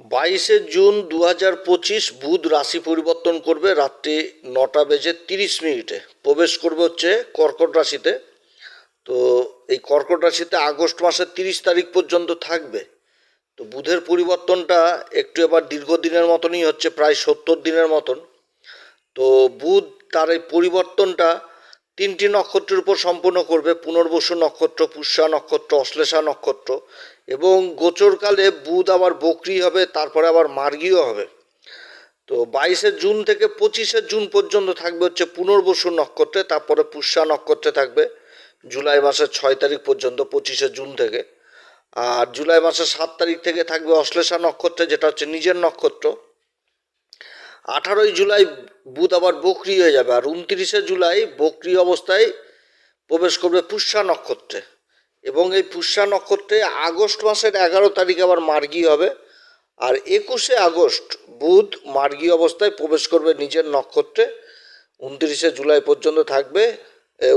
বাইশে জুন দু হাজার পঁচিশ বুধ রাশি পরিবর্তন করবে, রাত্রি নটা বেজে তিরিশ মিনিটে। প্রবেশ করবে হচ্ছে কর্কট রাশিতে। তো এই কর্কট রাশিতে আগস্ট মাসের তিরিশ তারিখ পর্যন্ত থাকবে। তো বুধের পরিবর্তনটা একটু এবার দীর্ঘদিনের মতনই হচ্ছে, প্রায় সত্তর দিনের মতন। তো বুধ তার এই পরিবর্তনটা তিনটি নক্ষত্রের উপর সম্পন্ন করবে। পুনর্বসু নক্ষত্র, পুষ্যা নক্ষত্র, অশ্লেষা নক্ষত্র। এবং গোচরকালে বুধ আবার বকরি হবে, তারপরে আবার মার্গীয় হবে। তো বাইশে জুন থেকে পঁচিশে জুন পর্যন্ত থাকবে হচ্ছে পুনর্বসু নক্ষত্রে, তারপরে পুষ্যা নক্ষত্রে থাকবে জুলাই মাসের ছয় তারিখ পর্যন্ত, পঁচিশে জুন থেকে। আর জুলাই মাসের সাত তারিখ থেকে থাকবে অশ্লেষা নক্ষত্রে, যেটা হচ্ছে নিজের নক্ষত্র। আঠারোই জুলাই বুধ আবার বকরি হয়ে যাবে, আর উনত্রিশে জুলাই বকরি অবস্থায় প্রবেশ করবে পুষ্যা নক্ষত্রে। এবং এই পুষ্যা নক্ষত্রে আগস্ট মাসের এগারো তারিখ আবার মার্গী হবে। আর একুশে আগস্ট বুধ মার্গী অবস্থায় প্রবেশ করবে নিজের নক্ষত্রে। উনত্রিশে জুলাই পর্যন্ত থাকবে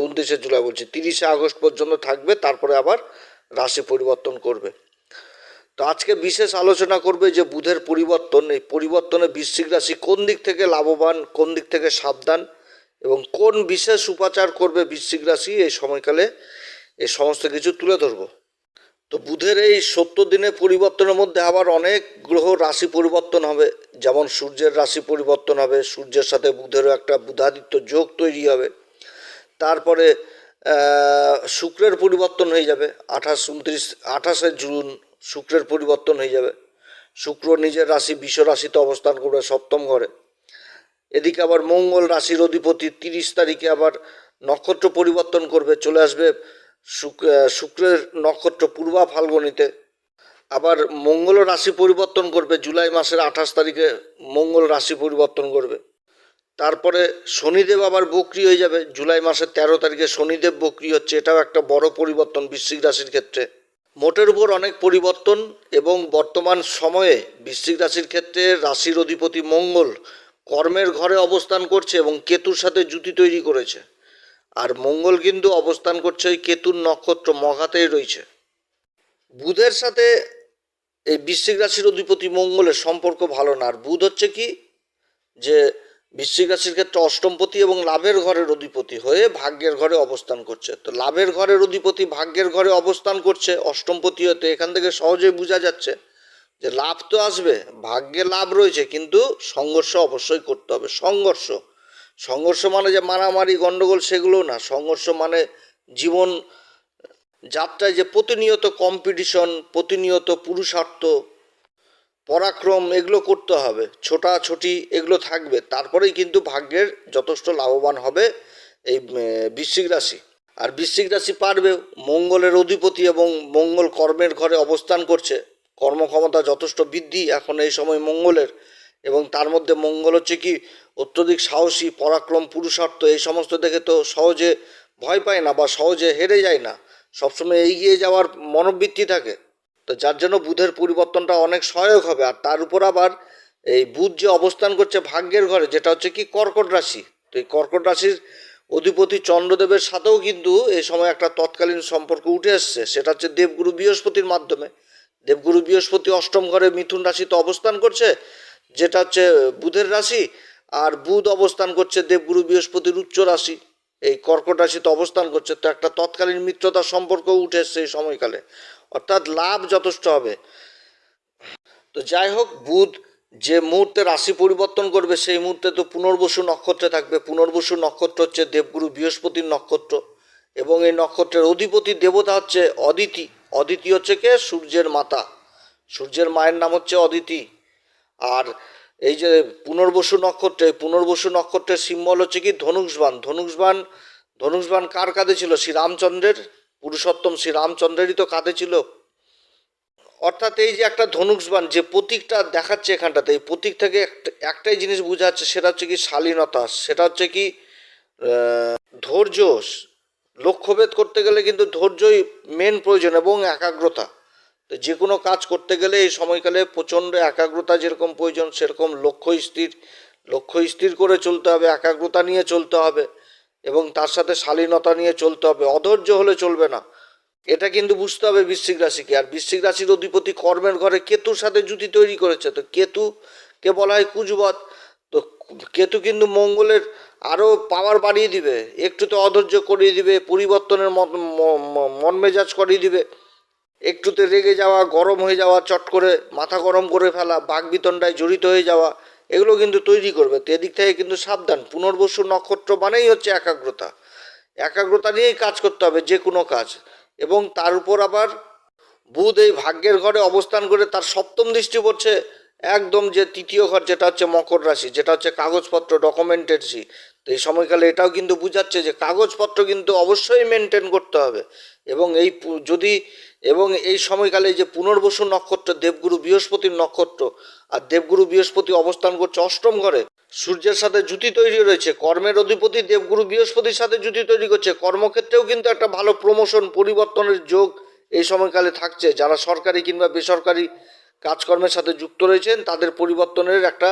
উনত্রিশে জুলাই বলছি, তিরিশে আগস্ট পর্যন্ত থাকবে, তারপরে আবার রাশি পরিবর্তন করবে। তো আজকে বিশেষ আলোচনা করবে যে বুধের পরিবর্তন, এই পরিবর্তনে বৃশ্চিক রাশি কোন দিক থেকে লাভবান, কোন দিক থেকে সাবধান এবং কোন বিশেষ উপাচার করবে বৃশ্চিক রাশি এই সময়কালে। এই সমস্ত কিছু তুলে ধরবো। তো বুধের এই সত্তর দিনের পরিবর্তনের মধ্যে আবার অনেক গ্রহ রাশি পরিবর্তন হবে। যেমন সূর্যের রাশি পরিবর্তন হবে, সূর্যের সাথে বুধেরও একটা বুধাদিত্য যোগ তৈরি হবে। তারপরে শুক্রের পরিবর্তন হয়ে যাবে, আঠাশ, উনত্রিশ, আঠাশে জুন শুক্রের পরিবর্তন হয়ে যাবে। শুক্র নিজের রাশি, বিশ্ব রাশিতে অবস্থান করবে সপ্তম ঘরে। এদিকে আবার মঙ্গল রাশির অধিপতি তিরিশ তারিখে আবার নক্ষত্র পরিবর্তন করবে, চলে আসবে শুক্রের নক্ষত্র পূর্বা ফাল্গুনিতে, আবার মঙ্গল রাশি পরিবর্তন করবে, জুলাই মাসের আঠাশ তারিখে মঙ্গল রাশি পরিবর্তন করবে। তারপরে শনিদেব আবার বকরি হয়ে যাবে, জুলাই মাসের তেরো তারিখে শনিদেব বকরি হচ্ছে, এটাও একটা বড় পরিবর্তন বৃশ্চিক রাশির ক্ষেত্রে। মোটের উপর অনেক পরিবর্তন এবং বর্তমান সময়ে বৃশ্চিক রাশির ক্ষেত্রে রাশির অধিপতি মঙ্গল কর্মের ঘরে অবস্থান করছে এবং কেতুর সাথে জুতি তৈরি করেছে। আর মঙ্গল কিন্তু অবস্থান করছে ওই কেতুর নক্ষত্র মঘাতেই রয়েছে। বুধের সাথে এই বৃশ্চিক রাশির অধিপতি মঙ্গলের সম্পর্ক ভালো না। আর বুধ হচ্ছে কি? যে বৃশ্চিক রাশির ক্ষেত্রে অষ্টমপতি এবং লাভের ঘরের অধিপতি হয়ে ভাগ্যের ঘরে অবস্থান করছে। তো লাভের ঘরের অধিপতি ভাগ্যের ঘরে অবস্থান করছে অষ্টমপতি হতে এখান থেকে সহজেই বোঝা যাচ্ছে যে লাভ তো আসবে, ভাগ্যে লাভ রয়েছে, কিন্তু সংঘর্ষ অবশ্যই করতে হবে। সংঘর্ষ সংঘর্ষ মানে যে মারামারি গণ্ডগোল সেগুলো না। সংঘর্ষ মানে জীবন যাত্রায় যে প্রতিনিয়ত কম্পিটিশন প্রতিনিয়ত পুরুষার্থ, পরাক্রম, এগুলো করতে হবে। ছোটাছুটি এগুলো থাকবে। তারপরেই কিন্তু ভাগ্যের যথেষ্ট লাভবান হবে এই বৃশ্চিক রাশি। আর বৃশ্চিক রাশি পারবে মঙ্গলের অধিপতি এবং মঙ্গল কর্মের ঘরে অবস্থান করছে। কর্মক্ষমতা যথেষ্ট বৃদ্ধি এখন এই সময় মঙ্গলের। এবং তার মধ্যে মঙ্গল হচ্ছে কি, অত্যধিক সাহসী, পরাক্রম, পুরুষার্থ, এই সমস্ত দেখে তো সহজে ভয় পায় না বা সহজে হেরে যায় না। সবসময় এগিয়ে যাওয়ার মনোবৃত্তি থাকে। তো যার জন্য বুধের পরিবর্তনটা অনেক সহায়ক হবে। আর তার উপর আবার এই বুধ যে অবস্থান করছে ভাগ্যের ঘরে, যেটা হচ্ছে কি, কর্কট রাশি। তো এই কর্কট রাশির অধিপতি চন্দ্রদেবের সাথেও কিন্তু এই সময় একটা তৎকালীন সম্পর্ক উঠে আসছে সেটা হচ্ছে দেবগুরু বৃহস্পতির মাধ্যমে। দেবগুরু বৃহস্পতি অষ্টম ঘরে মিথুন রাশিতে অবস্থান করছে। যেটা হচ্ছে বুধের রাশি, আর বুধ অবস্থান করছে দেবগুরু বৃহস্পতির উচ্চ রাশি। এই কর্কট রাশিতে অবস্থান করছে, তো একটা তৎকালীন মিত্রতার সম্পর্ক উঠে এসছে এই সময়কালে। অর্থাৎ লাভ যথেষ্ট হবে। তো যাই হোক, বুধ যে মুহূর্তে রাশি পরিবর্তন করবে, সেই মুহূর্তে তো পুনর্বসু নক্ষত্রে থাকবে। পুনর্বসু নক্ষত্র হচ্ছে দেবগুরু বৃহস্পতির নক্ষত্র, এবং এই নক্ষত্রের অধিপতি দেবতা হচ্ছে অদিতি। অদিতি হচ্ছে কে? সূর্যের মাতা। সূর্যের মায়ের নাম হচ্ছে অদিতি। আর এই যে পুনর্বসু নক্ষত্রে, পুনর্বসু নক্ষত্রের সিম্বল হচ্ছে কি? ধনুষবান। ধনুষবান ধনুষবান কার কাঁধে ছিল? শ্রী রামচন্দ্রের পুরুষোত্তম শ্রী রামচন্দ্রেরই তো কাঁধে ছিল। অর্থাৎ এই যে একটা ধনুষবান যে প্রতীকটা দেখাচ্ছে এখানটাতে, এই প্রতীক থেকে একটা- একটাই জিনিস বোঝা যাচ্ছে, সেটা হচ্ছে কি? শালীনতা। সেটা হচ্ছে কি? ধৈর্য। লক্ষ্যভেদ করতে গেলে কিন্তু ধৈর্যই মেন প্রয়োজন এবং একাগ্রতা। তো যে কোনো কাজ করতে গেলে এই সময়কালে প্রচণ্ড একাগ্রতা যেরকম প্রয়োজন, সেরকম লক্ষ্য স্থির লক্ষ্য স্থির করে চলতে হবে, একাগ্রতা নিয়ে চলতে হবে এবং তার সাথে শালীনতা নিয়ে চলতে হবে। অধৈর্য হলে চলবে না। এটা কিন্তু বুঝতে হবে বৃশ্চিক রাশিকে। আর বৃশ্চিক রাশির অধিপতি কর্মের ঘরে কেতুর সাথে জুতি তৈরি করেছে। তো কেতুকে বলা হয় কুজবত তো কেতু কিন্তু মঙ্গলের আরও পাওয়ার বাড়িয়ে দিবে। একটুতে অধৈর্য করিয়ে দিবে, পরিবর্তনের মন মেজাজ করিয়ে দিবে। একটুতে রেগে যাওয়া, গরম হয়ে যাওয়া, চট করে মাথা গরম করে ফেলা বাঘবিতণ্ডায় জড়িত হয়ে যাওয়া, এগুলো কিন্তু তৈরি করবে। তো এদিক থেকে কিন্তু সাবধান। পুনর্বসু নক্ষত্র মানেই হচ্ছে একাগ্রতা। একাগ্রতা নিয়েই কাজ করতে হবে যে কোনো কাজ। এবং তার উপর আবার বুধ এই ভাগ্যের ঘরে অবস্থান করে তার সপ্তম দৃষ্টি পড়ছে, একদম যে তৃতীয় ঘর, যেটা হচ্ছে মকর রাশি, যেটা হচ্ছে কাগজপত্র ডকুমেন্টেন্সি তো এই সময়কালে এটাও কিন্তু বুঝাচ্ছে যে কাগজপত্র কিন্তু অবশ্যই মেনটেন করতে হবে। এবং এই যদি, এবং এই সময়কালে যে পুনর্বসু নক্ষত্র, দেবগুরু বৃহস্পতির নক্ষত্র আর দেবগুরু বৃহস্পতি অবস্থান করছে অষ্টম ঘরে, সূর্যের সাথে জুতি তৈরি রয়েছে, কর্মের অধিপতি দেবগুরু বৃহস্পতির সাথে জুতি তৈরি করছে, কর্মক্ষেত্রেও কিন্তু একটা ভালো প্রমোশন পরিবর্তনের যোগ এই সময়কালে থাকছে। যারা সরকারি কিংবা বেসরকারি কাজকর্মের সাথে যুক্ত রয়েছেন, তাদের পরিবর্তনের একটা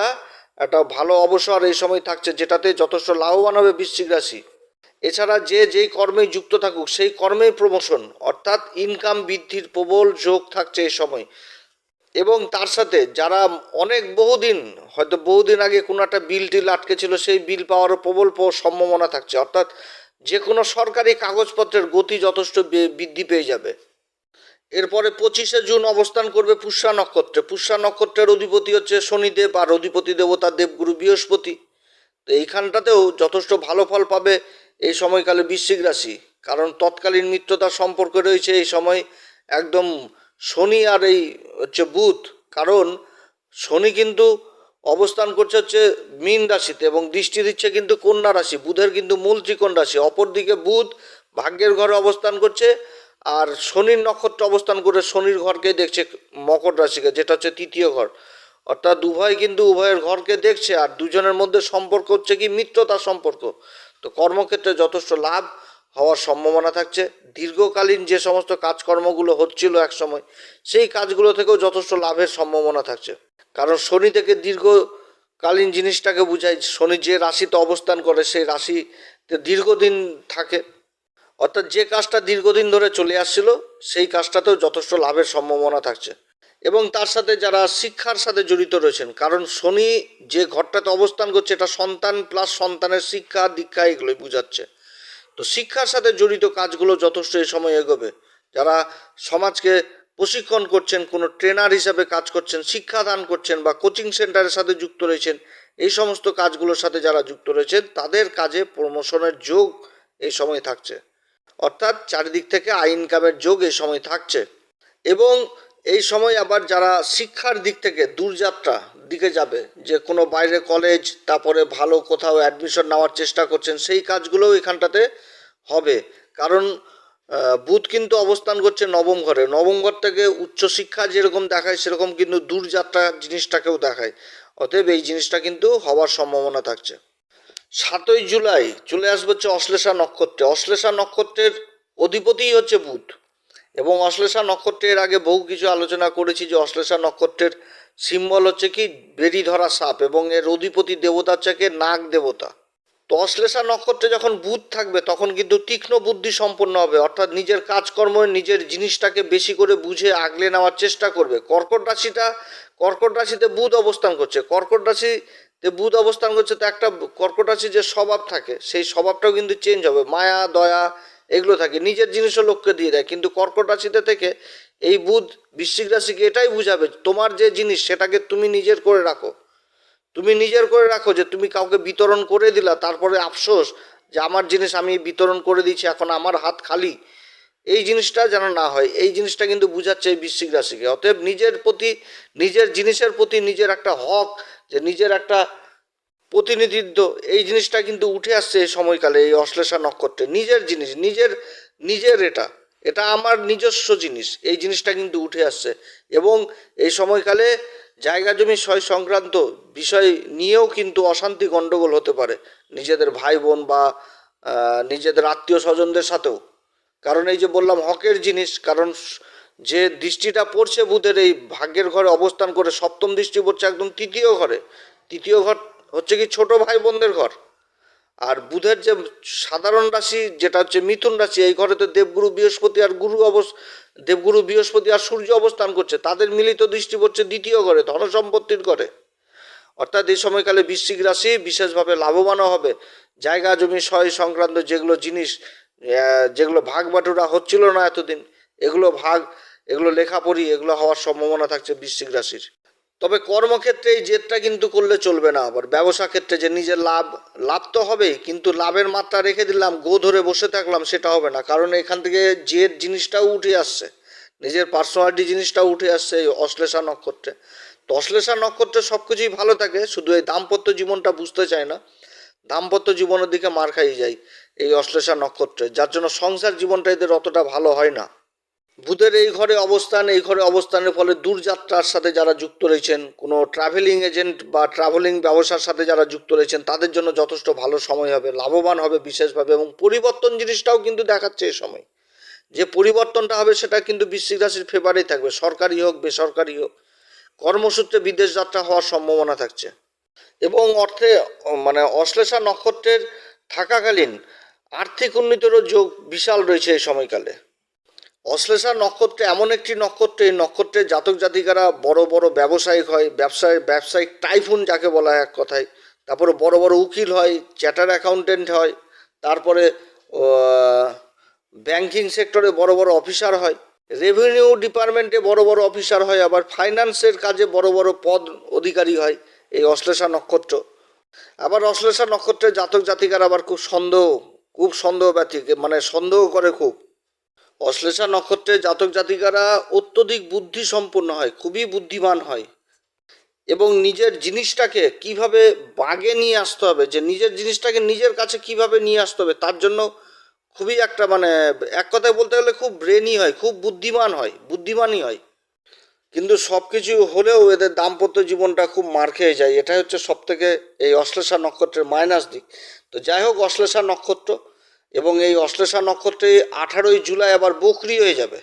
একটা ভালো অবসর এই সময় থাকছে, যেটাতে যথেষ্ট লাভবান হবে বৃশ্চিক রাশি। এছাড়া যে যেই কর্মে যুক্ত থাকুক, সেই কর্মেই প্রমোশন অর্থাৎ ইনকাম বৃদ্ধির প্রবল যোগ থাকছে এই সময়। এবং তার সাথে যারা অনেক বহুদিন, হয়তো বহুদিন আগে কোনো একটা বিল টিল আটকে ছিল, সেই বিল পাওয়ারও প্রবল সম্ভাবনা থাকছে। অর্থাৎ যে কোনো সরকারি কাগজপত্রের গতি যথেষ্ট বৃদ্ধি পেয়ে যাবে। এরপরে পঁচিশে জুন অবস্থান করবে পুষ্যা নক্ষত্রে। পুষ্যা নক্ষত্রের অধিপতি হচ্ছে শনিদেব আর অধিপতি দেবতা দেবগুরু বৃহস্পতি। তো এইখানটাতেও যথেষ্ট ভালো ফল পাবে এই সময়কালে বৃশ্চিক রাশি। কারণ তৎকালীন মিত্রতার সম্পর্ক রয়েছে এই সময় একদম শনি আর এই হচ্ছে বুধ। কারণ শনি কিন্তু অবস্থান করছে হচ্ছে মীন রাশিতে এবং দৃষ্টি দিচ্ছে কিন্তু কন্যা রাশি। বুধের কিন্তু মূল ত্রিকোণ রাশি। অপরদিকে বুধ ভাগ্যের ঘরে অবস্থান করছে আর শনির নক্ষত্র অবস্থান করে শনির ঘরকে দেখছে মকর রাশিকে, যেটা হচ্ছে তৃতীয় ঘর। অর্থাৎ উভয় কিন্তু উভয়ের ঘরকে দেখছে আর দুজনের মধ্যে সম্পর্ক হচ্ছে কি? মিত্রতার সম্পর্ক। তো কর্মক্ষেত্রে যথেষ্ট লাভ হওয়ার সম্ভাবনা থাকছে। দীর্ঘকালীন যে সমস্ত কাজকর্মগুলো হচ্ছিল এক সময় সেই কাজগুলো থেকেও যথেষ্ট লাভের সম্ভাবনা থাকছে। কারণ শনি থেকে দীর্ঘকালীন জিনিসটাকে বোঝায়, শনি যে রাশিতে অবস্থান করে, সেই রাশিতে দীর্ঘদিন থাকে। অর্থাৎ যে কাজটা দীর্ঘদিন ধরে চলে আসছিল, সেই কাজটাতেও যথেষ্ট লাভের সম্ভাবনা থাকছে। এবং তার সাথে যারা শিক্ষার সাথে জড়িত রয়েছেন, কারণ শনি যে ঘরটাতে অবস্থান করছে, এটা সন্তান প্লাস সন্তানের শিক্ষা, দীক্ষা এগুলোই বোঝাচ্ছে। তো শিক্ষার সাথে জড়িত কাজগুলো যথেষ্ট এই সময় এগোবে। যারা সমাজকে প্রশিক্ষণ করছেন, কোনো ট্রেনার হিসাবে কাজ করছেন, শিক্ষাদান করছেন বা কোচিং সেন্টারের সাথে যুক্ত রয়েছেন, এই সমস্ত কাজগুলোর সাথে যারা যুক্ত রয়েছেন, তাদের কাজে প্রমোশনের যোগ এই সময় থাকছে। অর্থাৎ চারিদিক থেকে আই ইনকামের যোগ এই সময় থাকছে। এবং এই সময় আবার যারা শিক্ষার দিক থেকে দূরযাত্রা দিকে যাবে, যে কোনো বাইরে কলেজ তারপরে ভালো কোথাও অ্যাডমিশন নেওয়ার চেষ্টা করছেন, সেই কাজগুলোও এখানটাতে হবে। কারণ বুধ কিন্তু অবস্থান করছে নবম ঘরে। নবম ঘর থেকে উচ্চশিক্ষা যেরকম দেখায়, সেরকম কিন্তু দূরযাত্রা জিনিসটাকেও দেখায়। অতএব এই জিনিসটা কিন্তু হওয়ার সম্ভাবনা থাকছে। সাতই জুলাই চলে আসবে হচ্ছে অশ্লেষা নক্ষত্রে। অশ্লেষা নক্ষত্রের অধিপতিই হচ্ছে বুধ এবং অশ্লেষা নক্ষত্রের আগে বহু কিছু আলোচনা করেছি যে অশ্লেষা নক্ষত্রের সিম্বল হচ্ছে কি? বেরি ধরা সাপ এবং এর অধিপতি দেবতা হচ্ছে কি? নাগ দেবতা। তো অশ্লেষা নক্ষত্রে যখন বুধ থাকবে, তখন কিন্তু তীক্ষ্ণ বুদ্ধি সম্পন্ন হবে। অর্থাৎ নিজের কাজকর্ম, নিজের জিনিসটাকে বেশি করে বুঝে আগলে নেওয়ার চেষ্টা করবে। কর্কট রাশিটা, কর্কট রাশিতে বুধ অবস্থান করছে। কর্কট রাশিতে বুধ অবস্থান করছে তো একটা কর্কট রাশি যে স্বভাব থাকে, সেই স্বভাবটাও কিন্তু চেঞ্জ হবে। মায়া, দয়া, এগুলো থাকে। নিজের জিনিসও লোককে দিয়ে দেয়। কিন্তু কর্কট রাশিতে থেকে এই বুধ বৃশ্চিক রাশিকে এটাই বুঝাবে, তোমার যে জিনিস সেটাকে তুমি নিজের করে রাখো। তুমি নিজের করে রাখো যে তুমি কাউকে বিতরণ করে দিলা, তারপরে আফসোস যে আমার জিনিস আমি বিতরণ করে দিচ্ছি এখন আমার হাত খালি। এই জিনিসটা যেন না হয়, এই জিনিসটা কিন্তু বুঝাচ্ছে এই বৃশ্চিক রাশিকে। অতএব নিজের প্রতি, নিজের জিনিসের প্রতি নিজের একটা হক যে নিজের একটা প্রতিনিধিত্ব, এই জিনিসটা কিন্তু উঠে আসছে এই সময়কালে, এই অশ্লেষা নক্ষত্রে। নিজের জিনিস, নিজের নিজের এটা এটা আমার নিজস্ব জিনিস, এই জিনিসটা কিন্তু উঠে আসছে। এবং এই সময়কালে জায়গা জমি সয় সংক্রান্ত বিষয় নিয়েও কিন্তু অশান্তি গণ্ডগোল হতে পারে, নিজেদের ভাই বোন বা নিজেদের আত্মীয় স্বজনদের সাথেও। কারণ এই যে বললাম, হকের জিনিস, কারণ যে দৃষ্টিটা পড়ছে বুধের এই ভাগ্যের ঘরে অবস্থান করে সপ্তম দৃষ্টি পড়ছে একদম তৃতীয় ঘরে। তৃতীয় ঘর হচ্ছে কি ছোট ভাই বোনদের ঘর। আর বুধের যে সাধারণ রাশি, যেটা হচ্ছে মিথুন রাশি, এই ঘরে তো দেবগুরু বৃহস্পতি আর গুরু অবস, দেবগুরু বৃহস্পতি আর সূর্য অবস্থান করছে। তাদের মিলিত দৃষ্টি পড়ছে দ্বিতীয় ঘরে, ধনসম্পত্তির ঘরে। অর্থাৎ এই সময়কালে বৃশ্চিক রাশি বিশেষভাবে লাভবানও হবে। জায়গা, জমি, সয় সংক্রান্ত যেগুলো জিনিস যেগুলো ভাগ বাটুরা হচ্ছিল না এতদিন, এগুলো ভাগ এগুলো লেখাপড়ি এগুলো হওয়ার সম্ভাবনা থাকছে বৃশ্চিক রাশির। তবে কর্মক্ষেত্রে এই জেদটা কিন্তু করলে চলবে না আবার। ব্যবসা ক্ষেত্রে যে নিজের লাভ লাভ তো হবেই, কিন্তু লাভের মাত্রা রেখে দিলাম, গো ধরে বসে থাকলাম, সেটা হবে না। কারণ এখান থেকে জেদ জিনিসটাও উঠে আসছে। নিজের পার্সোনালিটি জিনিসটাও উঠে আসছে এই অশ্লেষা নক্ষত্রে। তো অশ্লেষা নক্ষত্রে সব কিছুই ভালো থাকে, শুধু এই দাম্পত্য জীবনটা বুঝতে চায় না। দাম্পত্য জীবনের দিকে মার খাই যায় এই অশ্লেষা নক্ষত্রে। যার জন্য সংসার জীবনটা এদের অতটা ভালো হয় না। বুধের এই ঘরে অবস্থান, এই ঘরে অবস্থানের ফলে দূরযাত্রার সাথে যারা যুক্ত রয়েছেন, কোনো ট্রাভেলিং এজেন্ট বা ট্রাভেলিং ব্যবসার সাথে যারা যুক্ত রয়েছেন, তাদের জন্য যথেষ্ট ভালো সময় হবে, লাভবান হবে বিশেষভাবে এবং পরিবর্তন জিনিসটাও কিন্তু দেখাচ্ছে এই সময়। যে পরিবর্তনটা হবে সেটা কিন্তু বৃশ্চিক রাশির ফেভারেই থাকবে, সরকারি হোক, বেসরকারি হোক, কর্মসূত্রে বিদেশ যাত্রা হওয়ার সম্ভাবনা থাকছে। এবং অর্থে মানে অশ্লেষা নক্ষত্রের থাকাকালীন আর্থিক উন্নতিরও যোগ বিশাল রয়েছে এই সময়কালে। অশ্লেষা নক্ষত্রে, এমন একটি নক্ষত্র, এই নক্ষত্রের জাতক জাতিকারা বড় বড় ব্যবসায়িক হয়, ব্যবসায়, ব্যবসায়িক টাইফুন যাকে বলা হয় এক কথায়। তারপরে বড় বড় উকিল হয়, চ্যাটার অ্যাকাউন্টেন্ট হয়, তারপরে ব্যাংকিং সেক্টরে বড় বড় অফিসার হয় রেভিনিউ ডিপার্টমেন্টে বড় বড় অফিসার হয়, আবার ফাইন্যান্সের কাজে বড় বড় পদ অধিকারী হয়, এই অশ্লেষা নক্ষত্র। আবার অশ্লেষা নক্ষত্রের জাতক জাতিকার আবার খুব সন্দেহ খুব সন্দেহ ব্যতিক মানে সন্দেহ করে খুব। অশ্লেষা নক্ষত্রের জাতক জাতিকারা অত্যধিক বুদ্ধি সম্পন্ন হয়, খুবই বুদ্ধিমান হয়। এবং নিজের জিনিসটাকে কীভাবে বাগে নিয়ে আসতে হবে, যে নিজের জিনিসটাকে নিজের কাছে কীভাবে নিয়ে আসতে হবে, তার জন্য খুবই একটা মানে এক কথায় বলতে গেলে খুব ব্রেনই হয়, খুব বুদ্ধিমান হয়, বুদ্ধিমানই হয়। কিন্তু সব কিছু হলেও এদের দাম্পত্য জীবনটা খুব মার খেয়ে যায়। এটাই হচ্ছে সব থেকে এই অশ্লেষা নক্ষত্রের মাইনাস দিক। তো যাই হোক, অশ্লেষা নক্ষত্র এবং এই অশ্লেষা নক্ষত্রে আঠারোই জুলাই আবার বকরি হয়ে যাবে।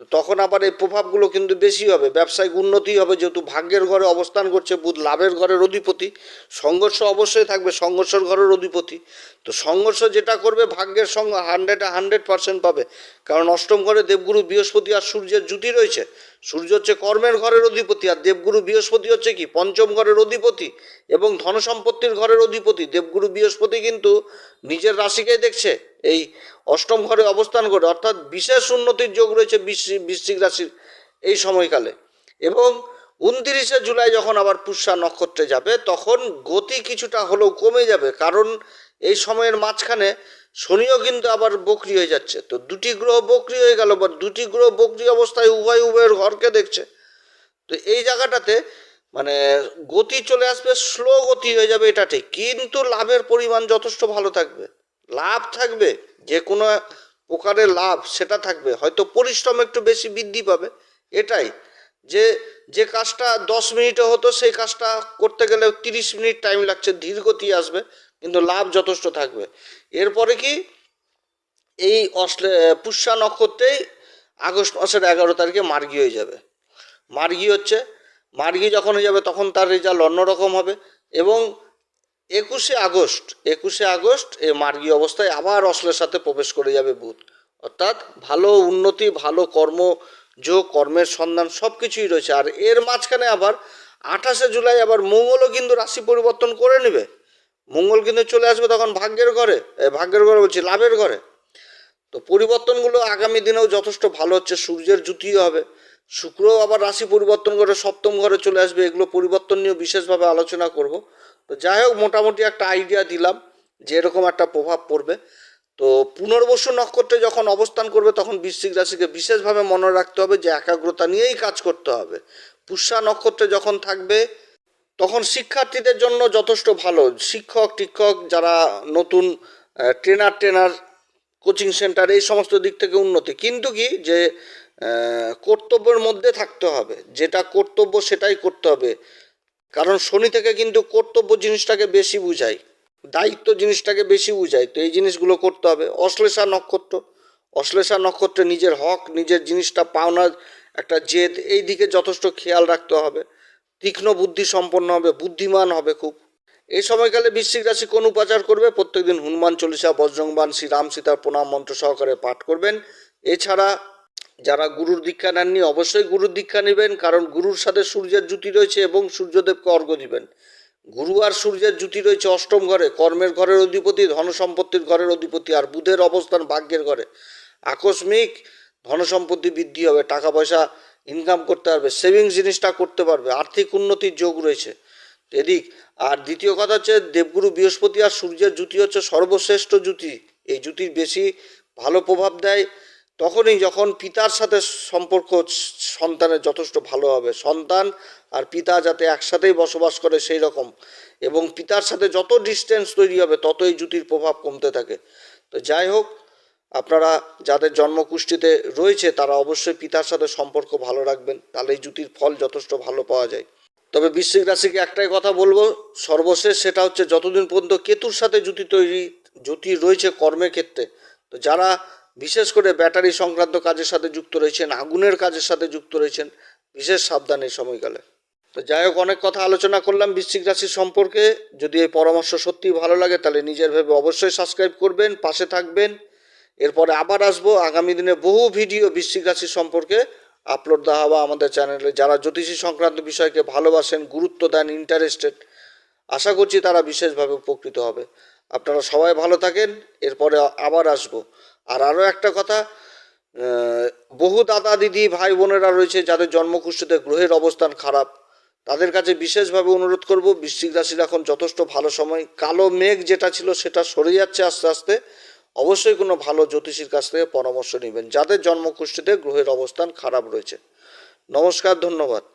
তো তখন আবার এই প্রভাবগুলো কিন্তু বেশি হবে, ব্যবসায়িক উন্নতি হবে, যেহেতু ভাগ্যের ঘরে অবস্থান করছে বুধ, লাভের ঘরের অধিপতি। সংঘর্ষ অবশ্যই থাকবে, সংঘর্ষের ঘরের অধিপতি। তো সংঘর্ষ যেটা করবে, ভাগ্যের সঙ্গে হান্ড্রেডে হান্ড্রেড পার্সেন্ট পাবে। কারণ অষ্টম ঘরে দেবগুরু, বৃহস্পতি আর সূর্যের জুতি রয়েছে। সূর্য হচ্ছে কর্মের ঘরের অধিপতি আর দেবগুরু বৃহস্পতি হচ্ছে কি? পঞ্চম ঘরের অধিপতি এবং ধনসম্পত্তির ঘরের অধিপতি। দেবগুরু বৃহস্পতি কিন্তু নিজের রাশিকেই দেখছে, এই অষ্টম ঘরে অবস্থান করে। অর্থাৎ বিশেষ উন্নতির যোগ রয়েছে বৃশ্চিক রাশির এই সময়কালে। এবং উনতিরিশে জুলাই যখন আবার পুষ্যা নক্ষত্রে যাবে, তখন গতি কিছুটা হলেও কমে যাবে। কারণ এই সময়ের মাঝখানে শনিও কিন্তু আবার বকরি হয়ে যাচ্ছে। তো দুটি গ্রহ বকরি হয়ে গেল, বা দুটি গ্রহ বকরি অবস্থায় উভয় উভয়ের ঘরকে দেখছে। তো এই জায়গাটাতে মানে গতি চলে আসবে, স্লো গতি হয়ে যাবে, এটা ঠিক। কিন্তু লাভের পরিমাণ যথেষ্ট ভালো থাকবে। লাভ থাকবে, যে কোনো প্রকারের লাভ সেটা থাকবে। হয়তো পরিশ্রম একটু বেশি বৃদ্ধি পাবে, এটাই। যে যে কাজটা দশ মিনিটে হতো, সেই কাজটা করতে গেলে তিরিশ মিনিট টাইম লাগছে ধীর গতি আসবে। কিন্তু লাভ যথেষ্ট থাকবে। এরপরে কি? এই অশ্লে, পুষ্যা নক্ষত্রেই আগস্ট মাসের এগারো তারিখে মার্গি হয়ে যাবে। মার্গি হচ্ছে, মার্গি যখন হয়ে যাবে তখন তার রেজাল্ট অন্যরকম হবে এবং একুশে আগস্ট একুশে আগস্ট এই মার্গী অবস্থায় আবার অশ্লের সাথে প্রবেশ করে যাবে বুধ। অর্থাৎ ভালো উন্নতি, ভালো কর্ম, যোগ, কর্মের সন্ধান সব কিছুই রয়েছে। আর এর মাঝখানে আবার আঠাশে জুলাই আবার মঙ্গলও কিন্তু রাশি পরিবর্তন করে নেবে। মঙ্গল কিন্তু চলে আসবে তখন ভাগ্যের ঘরে ভাগ্যের ঘরে বলছি লাভের ঘরে। তো পরিবর্তনগুলো আগামী দিনেও যথেষ্ট ভালো হচ্ছে, সূর্যের জুতিও হবে। শুক্র আবার রাশি পরিবর্তন করে সপ্তম ঘরে চলে আসবে, এগুলো পরিবর্তন নিয়ে বিশেষভাবে আলোচনা করব। তো যাই হোক, মোটামুটি একটা আইডিয়া দিলাম যে এরকম একটা প্রভাব পড়বে। তো পুনর্বসু নক্ষত্রে যখন অবস্থান করবে, তখন বৃশ্চিক রাশিকে বিশেষভাবে মনে রাখতে হবে যে একাগ্রতা নিয়েই কাজ করতে হবে। পুষ্যা নক্ষত্রে যখন থাকবে তখন শিক্ষার্থীদের জন্য যথেষ্ট ভালো। শিক্ষক, টিক্ষক যারা নতুন ট্রেনার ট্রেনার কোচিং সেন্টার এই সমস্ত দিক থেকে উন্নতি। কিন্তু কি যে কর্তব্যের মধ্যে থাকতে হবে। যেটা কর্তব্য সেটাই করতে হবে। কারণ শনি থেকে কিন্তু কর্তব্য জিনিসটাকে বেশি বুঝায়। দায়িত্ব জিনিসটাকে বেশি বুঝায়। তো এই জিনিসগুলো করতে হবে। অশ্লেষা নক্ষত্র। অশ্লেষা নক্ষত্রে নিজের হক, নিজের জিনিসটা, পাওনার একটা জেদ, এই দিকে যথেষ্ট খেয়াল রাখতে হবে। তীক্ষ্ণ বুদ্ধি সম্পন্ন হবে, বুদ্ধিমান হবে খুব। এই সময়কালে বৃশ্চিক রাশি কোন উপাচার করবে? প্রত্যেকদিন হনুমান চল্লিশা বজ্রংবান শ্রীরাম সীতার প্রণাম মন্ত্র সহকারে পাঠ করবেন। এছাড়া যারা গুরুর দীক্ষা নেননি, অবশ্যই গুরুর দীক্ষা নেবেন, কারণ গুরুর সাথে সূর্যের জুতি রয়েছে এবং সূর্যদেবকে অর্ঘ্য দিবেন। গুরু আর সূর্যের জুতি রয়েছে অষ্টম ঘরে, কর্মের ঘরের অধিপতি, ধনসম্পত্তির ঘরের অধিপতি, আর বুধের অবস্থান ভাগ্যের ঘরে। আকস্মিক ধনসম্পত্তি বৃদ্ধি হবে, টাকা পয়সা ইনকাম করতে পারবে সেভিংস জিনিসটা করতে পারবে, আর্থিক উন্নতির যোগ রয়েছে। এদিক, আর দ্বিতীয় কথা হচ্ছে দেবগুরু বৃহস্পতি আর সূর্যের জুতি হচ্ছে সর্বশ্রেষ্ঠ জুতি এই জুতির বেশি ভালো প্রভাব দেয় তখনই যখন পিতার সাথে সম্পর্ক সন্তানের যথেষ্ট ভালো হবে। সন্তান আর পিতা যাতে একসাথেই বসবাস করে সেই রকম এবং পিতার সাথে যত ডিস্টেন্স তৈরি হবে তত এই জুতির প্রভাব কমতে থাকে। তো যাই হোক আপনারা যাদের জন্মকুষ্ঠিতে রয়েছে, তারা অবশ্যই পিতার সাথে সম্পর্ক ভালো রাখবেন। তাহলে এই জুতির ফল যথেষ্ট ভালো পাওয়া যায়। তবে বৃশ্চিক রাশিকে একটাই কথা বলব, সর্বশেষ সেটা হচ্ছে যতদিন পর্যন্ত কেতুর সাথে জুতি তৈরি জুতি রয়েছে কর্মের ক্ষেত্রে, তো যারা বিশেষ করে ব্যাটারি সংক্রান্ত কাজের সাথে যুক্ত রয়েছেন, আগুনের কাজের সাথে যুক্ত রয়েছেন, বিশেষ সাবধান এই সময়কালে। তো যাই হোক, অনেক কথা আলোচনা করলাম বৃশ্চিক রাশির সম্পর্কে। যদি এই পরামর্শ সত্যিই ভালো লাগে, তাহলে নিজের ভেবে অবশ্যই সাবস্ক্রাইব করবেন, পাশে থাকবেন। এরপরে আবার আসব। আগামী দিনে বহু ভিডিও বৃশ্চিক রাশি সম্পর্কে আপলোড দেওয়া হবে আমাদের চ্যানেলে যারা জ্যোতিষী সংক্রান্ত বিষয়কে ভালোবাসেন, গুরুত্ব দেন ইন্টারেস্টেড আশা করছি তারা বিশেষভাবে উপকৃত হবে। আপনারা সবাই ভালো থাকেন, এরপরে আবার আসব। আর আরও একটা কথা বহু দাদা, দিদি, ভাই, বোনেরা রয়েছে যাদের জন্মকুষ্ঠিতে গ্রহের অবস্থান খারাপ। তাদের কাছে বিশেষভাবে অনুরোধ করব, বৃশ্চিক রাশির এখন যথেষ্ট ভালো সময়। কালো মেঘ যেটা ছিল সেটা সরে যাচ্ছে আস্তে আস্তে। অবশ্যই কোনো ভালো জ্যোতিষীর কাছ থেকে পরামর্শ নেবেন। যাদের জন্মকুষ্ঠিতে গ্রহের অবস্থান খারাপ রয়েছে। নমস্কার, ধন্যবাদ।